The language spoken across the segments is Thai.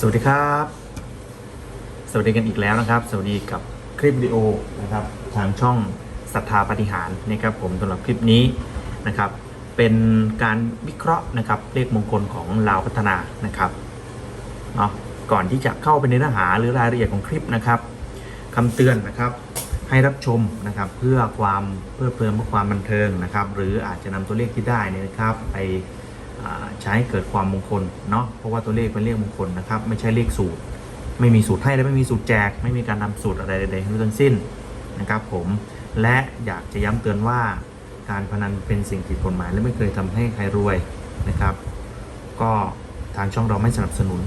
สวัสดีครับ สวัสดีกันอีกแล้วนะครับ สวัสดีกับคลิปวิดีโอนะครับ ทางช่องศรัทธาปฏิหารนะครับ ผมสำหรับคลิปนี้นะครับ เป็นการวิเคราะห์นะครับเลขมงคลของลาวพัฒนานะครับเนาะก่อนที่จะเข้าไปในเนื้อหาหรือรายละเอียดของคลิปนะครับคำเตือนนะครับให้รับชมนะครับเพื่อความเพื่อเพลินเพื่อความบันเทิงนะครับ หรืออาจจะนำตัวเลขที่ได้เนยนะครับ ไป ใช้เกิดความมงคลเนาะเพราะว่าตัวเลขเป็นเลขมงคลนะครับไม่ใช่เลขสูตร ไม่มีสูตรให้และไม่มีสูตรแจก ไม่มีการนำสูตรอะไรใดๆทั้งสิ้นนะครับผมและอยากจะย้ำเตือนว่าการพนันเป็นสิ่งผิดกฎหมายและไม่เคยทำให้ใครรวยนะครับ ก็ทางช่องเราไม่สนับสนุน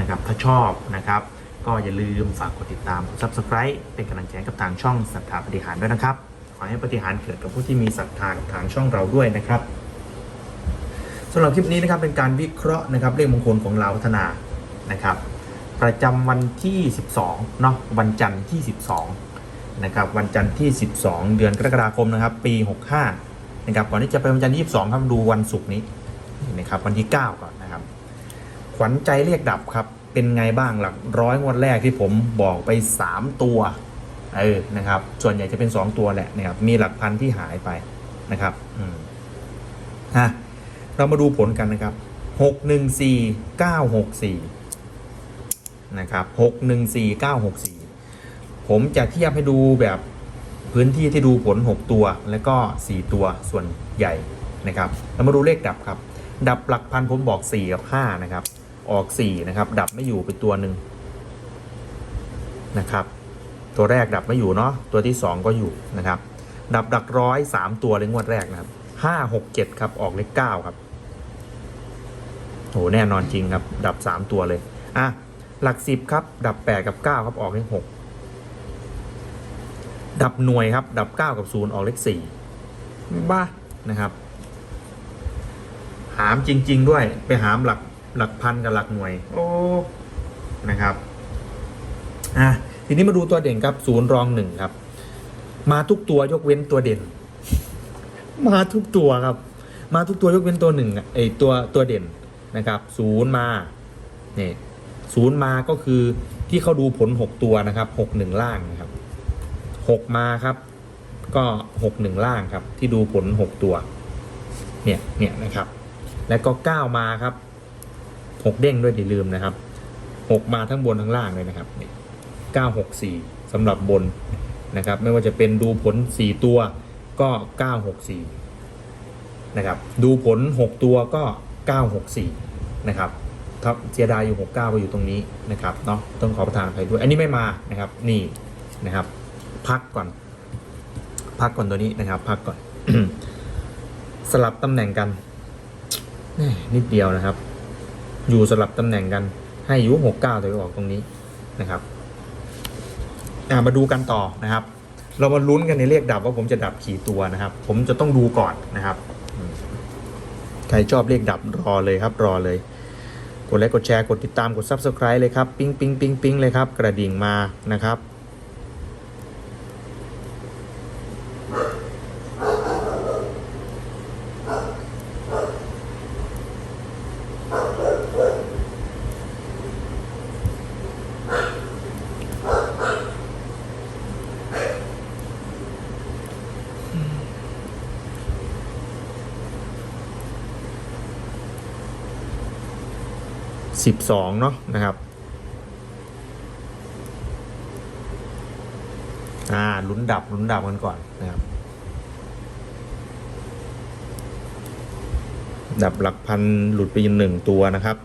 นะครับถ้าชอบนะครับก็อย่าลืมฝากกดติดตามกด subscribe เป็นกำลังใจกับทางช่องศรัทธาปฏิหารด้วยนะครับ ขอให้ปฏิหารเกิดกับผู้ที่มีศรัทธากับทางช่องเราด้วยนะครับ สำหรับคลิปนี้นะครับเป็นการวิเคราะห์นะครับเลขมงคลของลาวพัฒนานะครับ ประจำวันที่ 12เนาะวันจันทร์ที่ 12นะครับวันจันทร์ที่ 12 เดือนกรกฎาคมนะครับ ปี 65นะครับก่อนที่จะไปวันจันทร์ที่22ครับดูวันศุกร์นี้นี่นะครับวันที่ 9ก่อนนะครับ ขวัญใจเรียกดับครับเป็นไงบ้างหลักร้อยงวดแรกที่ผมบอกไป 3 ตัวเออนะครับ ส่วนใหญ่จะเป็น 2 ตัวแหละนะครับมีหลักพันที่หายไปนะครับอืมฮะ เรามาดูผลกันนะครับ614 964นะครับ614964ผมจะเทียบให้ดูแบบพื้นที่ที่ดูผล 6 ตัว แล้วก็ 4 ตัวส่วนใหญ่นะครับ เรามาดูเลขดับครับ ดับหลักพันผมบอก 4 กับ 5 นะครับ ออก 4 นะครับ ดับไม่อยู่ไปตัวหนึ่งนะครับ ตัวแรกดับไม่อยู่เนาะ ตัวที่ 2 ก็อยู่นะครับ ดับดักร้อยสามตัวเลยงวดแรกนะครับ ห้าหกเจ็ดครับออกเลขเก้าครับโหแน่นอนจริงครับ ดับสามตัวเลย อะ หลักสิบครับ ดับแปดกับเก้าครับออกเลขหกดับหน่วยครับ ดับเก้ากับศูนย์ออกเลขสี่บ้านะครับ หามจริง ๆ ด้วย ไปหามหลักหลักพันกับหลักหน่วย โอ้นะครับอะทีนี้มาดูตัวเด่นครับศูนย์รองหนึ่งครับ มาทุกตัวยกเว้นตัวเด่น มาทุกตัวครับ มาทุกตัวยกเว้นตัวหนึ่งไอตัวตัวเด่นนะครับศูนย์มาเนี่ยศูนย์มาก็คือที่เขาดูผลหกตัวนะครับหกหนึ่งล่างนะครับหกมาครับ ก็หกหนึ่งล่างครับ ที่ดูผลหกตัวเนี่ยเนี่ยนะครับ แล้วก็เก้ามาครับหกเด้งด้วยอย่าลืมนะครับหกมาทั้งบนทั้งล่างเลยนะครับเก้าหกสี่สำหรับบนนะครับ ไม่ว่าจะเป็นดูผลสี่ตัว ก็เก้าหกสี่นะครับ ดูผลหกตัวก็เก้าหกสี่นะครับท็อปเสียดายอยู่ 69ไปอยู่ตรงนี้นะครับเนาะต้องขอประทานอภัยด้วย อันนี้ไม่มานะครับ นี่นะครับ พักก่อน พักก่อนตัวนี้นะครับ พักก่อน สลับตำแหน่งกันแหม่นิดเดียวนะครับ อยู่สลับตำแหน่งกัน ให้อายุ69แต่ไปออกตรงนี้นะครับอ่ามาดูกันต่อนะครับ เรามาลุ้นกันในเลขดับว่าผมจะดับขี่ตัวนะครับ ผมจะต้องดูก่อนนะครับใครชอบเลขดับรอเลยครับรอเลย กดไลค์กดแชร์กดติดตามกด Subscribe เลยครับ ปิ๊งปิ๊งปิ๊งปิ๊งเลยครับ กระดิ่งมานะครับ 12เนาะนะครับอ่าลุ้นดับลุ้นดับกันก่อนนะครับ ดับหลักพันหลุดไปอีกหนึ่งตัวนะครับ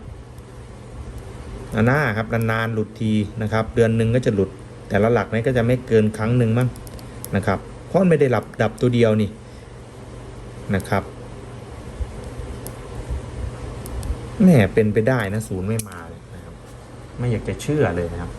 อันหน้าครับนานๆหลุดทีนะครับ เดือนหนึ่งก็จะหลุด แต่ละหลักนี้ก็จะไม่เกินครั้งหนึ่งมั้งนะครับเพราะไม่ได้หลับดับตัวเดียวนี่นะครับ แม่เป็นไปได้นะศูนย์ไม่มาเลยนะครับ ไม่อยากจะเชื่อเลยนะครับ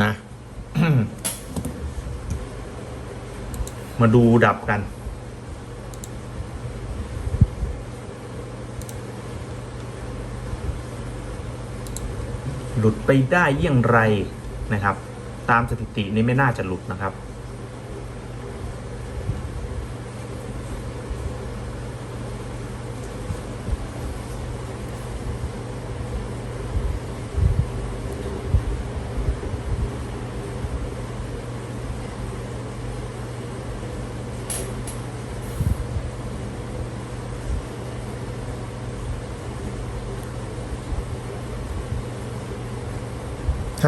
นะ มาดูดับกัน หลุดไปได้อย่างไรนะครับ ตามสถิตินี้ไม่น่าจะหลุดนะครับ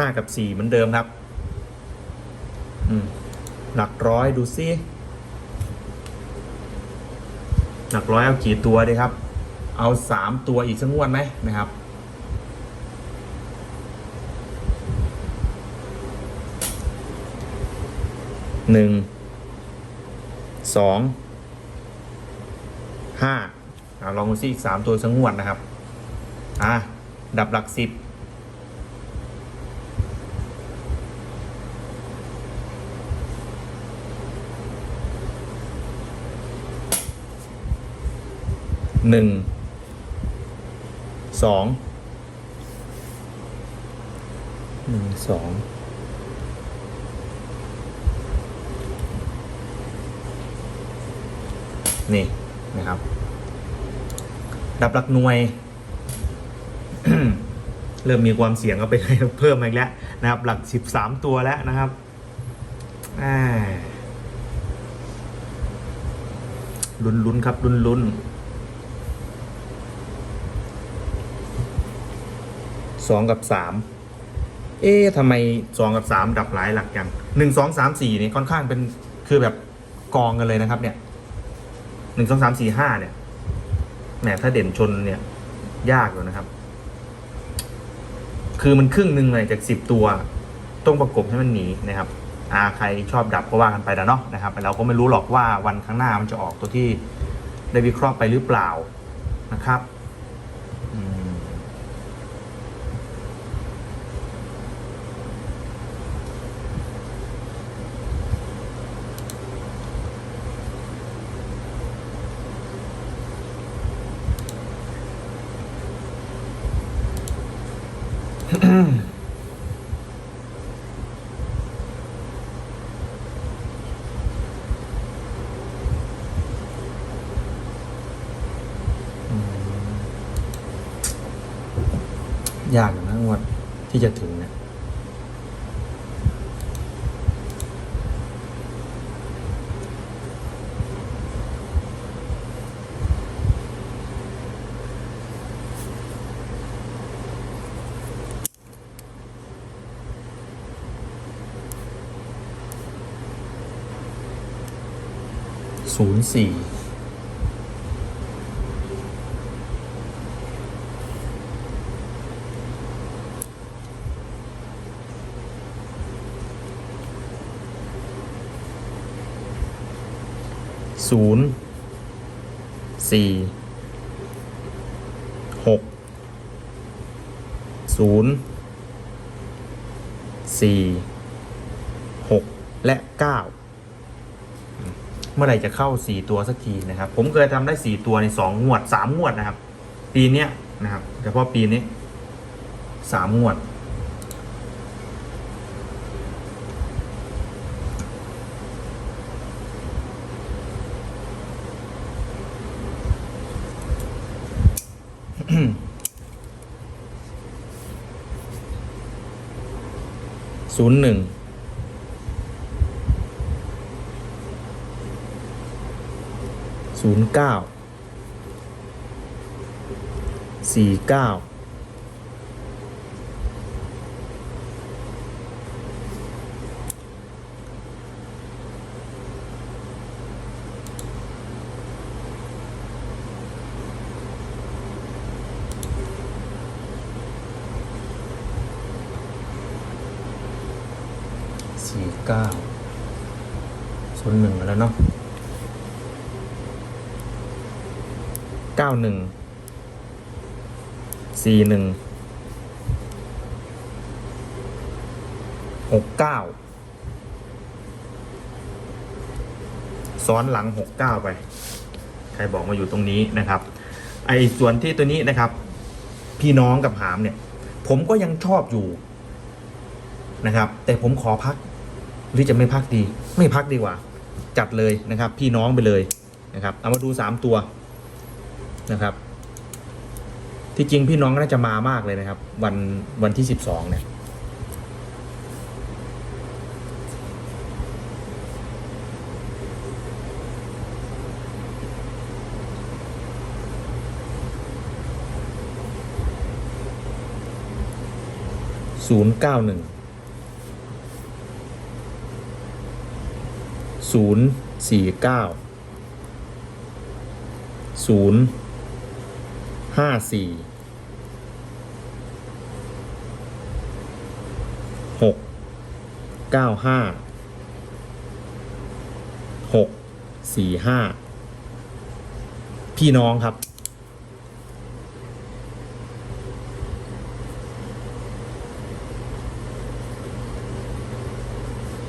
ากับสี่เหมือนเดิมครับ อืมหลักร้อยดูซิหลักร้อยเอากี่ตัวดีครับ เอาสามตัวอีกสักงวดไหมนะครับ หนึ่ง สอง ห้าลองดูซิอีกสามตัวสักงวดนะครับ อะดับหลักสิบ หนึ่งสองหนึ่งสองนี่นะครับ ดับหลักหน่วย เริ่มมีความเสี่ยงก็ไปเพิ่มอีกแล้วนะครับ หลักสิบสามตัวแล้วนะครับอ่าลุ้นลุนๆครับลุ้นลุ้ สองกับสามเอ๊ะทำไมสองกับสามดับหลายหลักกันหนึ่งสองสามสี่นี่ค่อนข้างเป็นคือแบบกองกันเลยนะครับ เนี่ยหนึ่งสองสามสี่ห้าเนี่ยแหมถ้าเด่นชนเนี่ย ยากอยู่นะครับ คือมันครึ่งหนึ่งเลยจากสิบตัว ต้องประกบให้มันหนีนะครับอาใครชอบดับก็ว่ากันไปนะเนาะนะครับเราก็ไม่รู้หรอกว่าวันข้างหน้ามันจะออกตัวที่ได้วิเคราะห์ไปหรือเปล่านะครับ ยากอยู่นะงวดที่จะถึงนะ ศูนย์สี่ศูนย์สี่หกศูนย์สี่หกและเก้า เมื่อไหร่จะเข้าสี่ตัวสักทีนะครับ ผมเคยทำได้สี่ตัวในสองงวดสามงวดนะครับ ปีเนี้ยนะครับเฉพาะปีนี้สามงวด ศูนย์หนึ่ง ศูนย์เก้าสี่เก้าสี่เก้าศูนย์หนึ่งแล้วเนาะ เก้าหนึ่งสี่หนึ่งหกเก้าซ้อนหลังหกเก้าไป ใครบอกมาอยู่ตรงนี้นะครับ ไอ้ส่วนที่ตัวนี้นะครับ พี่น้องกับหามเนี่ย ผมก็ยังชอบอยู่นะครับ แต่ผมขอพักหรือจะไม่พักดี ไม่พักดีกว่า จัดเลยนะครับ พี่น้องไปเลยนะครับ เอามาดูสามตัว นะครับ ที่จริงพี่น้องน่าจะมามากเลยนะครับ วันวันที่สิบสองเนี่ยศูนย์เก้าหนึ่งศูนย์สี่เก้าศูนย์ ห้าสี่หกเก้าห้าหกสี่ห้าพี่น้องครับ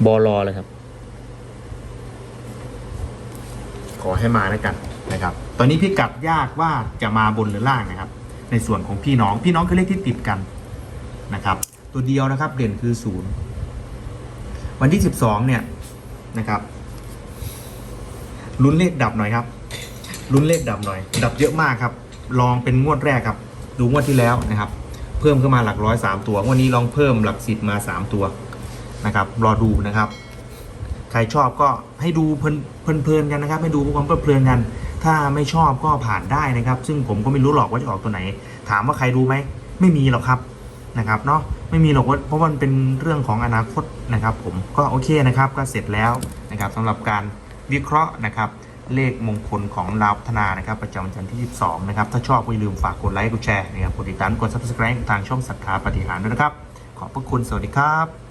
บอรอเลยครับ ขอให้มาแล้วกัน นะครับ ตอนนี้พี่กัดยากว่าจะมาบนหรือล่างนะครับ ในส่วนของพี่น้อง พี่น้องคือเลขที่ติดกันนะครับ ตัวเดียวนะครับเด่นคือศูนย์วันที่สิบสองเนี่ยนะครับลุ้นเลขดับหน่อยครับลุ้นเลขดับหน่อย ดับเยอะมากครับ ลองเป็นงวดแรกครับ ดูงวดที่แล้วนะครับ เพิ่มขึ้นมาหลักร้อยสามตัววันนี้ลองเพิ่มหลักสิบมาสามตัวนะครับ รอดูนะครับ ใครชอบก็ให้ดูเพลินเพลินๆกันนะครับ ให้ดูเพื่อความเพลินกัน ถ้าไม่ชอบก็ผ่านได้นะครับ ซึ่งผมก็ไม่รู้หรอกว่าจะออกตัวไหน ถามว่าใครรู้ไหม ไม่มีหรอกครับนะครับเนาะไม่มีหรอกว่าเพราะมันเป็นเรื่องของอนาคตนะครับ ผมก็โอเคนะครับก็เสร็จแล้วนะครับสำหรับการวิเคราะห์นะครับ เลขมงคลของดาวพัฒนานะครับ ประจำวันจันทร์ที่22นะครับ ถ้าชอบก็อย่าลืมฝากกดไลค์กดแชร์นะครับกดติดตามกด subscribe ทางช่องศรัทธาปฏิหารด้วยนะครับ ขอบพระคุณสวัสดีครับ